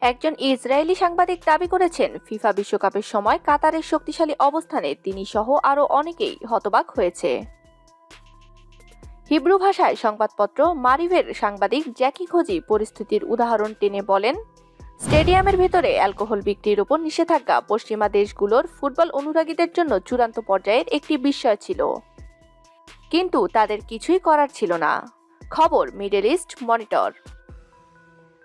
একজন ইসরায়েলি সাংবাদিক দাবি করেছেন, ফিফা বিশ্বকাপের সময় কাতারের শক্তিশালী অবস্থানে তিনি সহ আরও অনেকেই হতবাক হয়েছে। হিব্রু ভাষায় সংবাদপত্র, মারিভের সাংবাদিক জ্যাকি খোজি পরিস্থিতির উদাহরণ টেনে বলেন, স্টেডিয়ামের ভেতরে অ্যালকোহল বিক্রির উপর নিষেধাজ্ঞা পশ্চিমা দেশগুলোর ফুটবল অনুরাগীদের জন্য চূড়ান্ত পর্যায়ের একটি বিষয় ছিল। কিন্তু তাদের কিছুই করার ছিল না। খবর, মিডল ইস্ট মনিটর।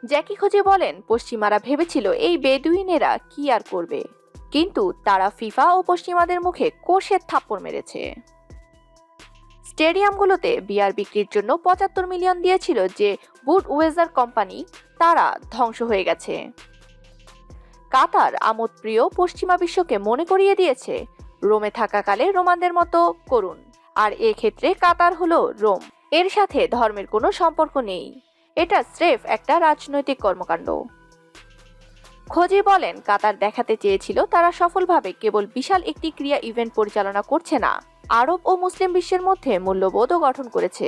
জ্যাকি খোঁজে বলেন, পশ্চিমারা ভেবেছিল এই বেদুইনেরা কি আর করবে। কিন্তু তারা ফিফা ও পশ্চিমাদের মুখে কোষের থাপ্পড় মেরেছে। স্টেডিয়ামগুলোতে বিয়ার বিক্রির জন্য পঁচাত্তর মিলিয়ন দিয়েছিল যে বুড ওয়েজার কোম্পানি, তারা ধ্বংস হয়ে গেছে। কাতার আমোদপ্রিয় পশ্চিমা বিশ্বকে মনে করিয়ে দিয়েছে, রোমে থাকাকালে রোমানদের মতো করুন। আর এক্ষেত্রে কাতার হলো রোম। এর সাথে ধর্মের কোনো সম্পর্ক নেই। এটা স্রেফ একটা রাজনৈতিক কর্মকাণ্ড। খোঁজে বলেন, কাতার দেখাতে চেয়েছিল তারা সফলভাবে কেবল বিশাল একটি ক্রিয়া ইভেন্ট পরিচালনা করছে না, আরব ও মুসলিম বিশ্বের মধ্যে মূল্যবোধও গঠন করেছে।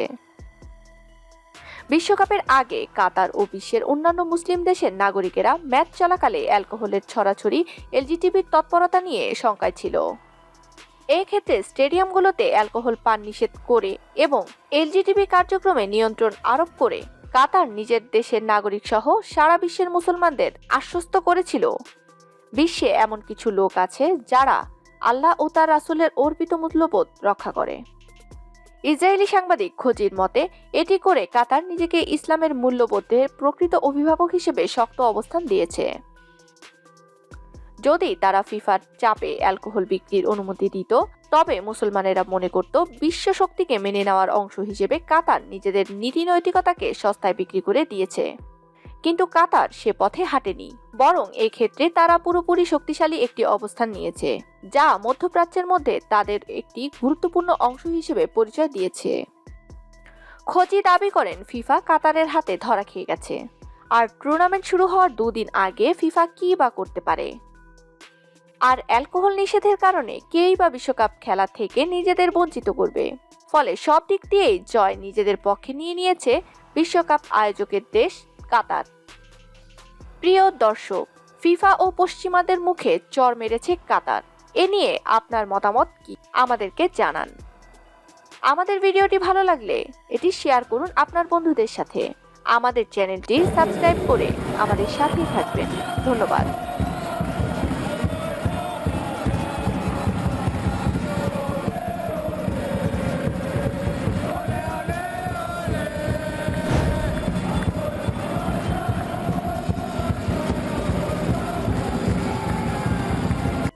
বিশ্বকাপের আগে কাতার ও বিশ্বের অন্যান্য মুসলিম দেশের নাগরিকেরা ম্যাচ চলাকালে অ্যালকোহলের ছড়াছড়ি, এলজিটিভির তৎপরতা নিয়ে শঙ্কায় ছিল। এক্ষেত্রে স্টেডিয়ামগুলোতে অ্যালকোহল পান নিষেধ করে এবং এলজিটিভি কার্যক্রমে নিয়ন্ত্রণ আরোপ করে কাতার নিজের দেশের নাগরিক সহ সারা বিশ্বের মুসলমানদের আশ্বস্ত করেছিল। বিশ্বে এমন কিছু লোক আছে যারা আল্লাহ ও তার রাসুলের অর্পিত মূল্যবোধ রক্ষা করে। ইসরায়েলি সাংবাদিক খোঁজির মতে, এটি করে কাতার নিজেকে ইসলামের মূল্যবোধের প্রকৃত অভিভাবক হিসেবে শক্ত অবস্থান দিয়েছে। যদি তারা ফিফার চাপে অ্যালকোহল বিক্রির অনুমতি দিত, তবে মুসলমানেরা মনে করত বিশ্ব শক্তিকে মেনে নেওয়ার অংশ হিসেবে কাতার নিজেদের নীতি নৈতিকতাকে সস্তায় বিক্রি করে দিয়েছে। কিন্তু কাতার সে পথে হাঁটেনি, বরং ক্ষেত্রে তারা পুরোপুরি শক্তিশালী একটি অবস্থান নিয়েছে, যা মধ্যপ্রাচ্যের মধ্যে তাদের একটি গুরুত্বপূর্ণ অংশ হিসেবে পরিচয় দিয়েছে। খোঁজি দাবি করেন, ফিফা কাতারের হাতে ধরা খেয়ে গেছে। আর টুর্নামেন্ট শুরু হওয়ার দুদিন আগে ফিফা কি বা করতে পারে? আর অ্যালকোহল নিষেধের কারণে কেই বা বিশ্বকাপ খেলা থেকে নিজেদের বঞ্চিত করবে। ফলে সব দিক দিয়েই জয় নিজেদের পক্ষে নিয়ে নিয়েছে বিশ্বকাপ আয়োজকের দেশ কাতার। প্রিয় দর্শক, ফিফা ও পশ্চিমাদের মুখে চর মেরেছে কাতার। এ নিয়ে আপনার মতামত কি? আমাদেরকে জানান। আমাদের ভিডিওটি ভালো লাগলে এটি শেয়ার করুন আপনার বন্ধুদের সাথে। আমাদের চ্যানেলটি সাবস্ক্রাইব করে আমাদের সাথেই থাকবেন। ধন্যবাদ।